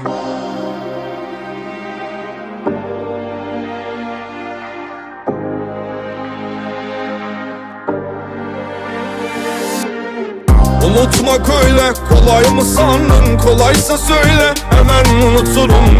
Unutmak öyle kolay mı sandın? Kolaysa söyle Hemen unuturum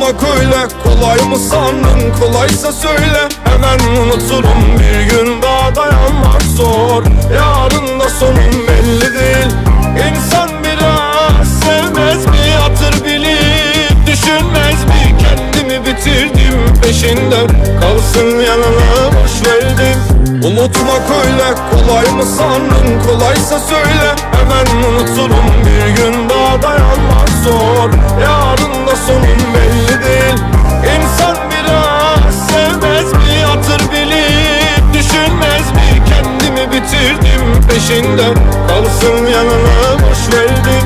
Unutmak öyle kolay mı sandın? Kolaysa söyle. Hemen unuturum. Bir gün daha dayanmak zor. Yarın da sonun belli değil. İnsan biraz sevmez mi? Hatır bilip Düşünmez mi? Kendimi bitirdim peşinde Kalsın yanına boş verdim. Unutmak öyle kolay mı sandın? Kolaysa söyle. Hemen unuturum. Bir gün daha mi kendimi bitirdim peşinde Kalsın yanına boş verdim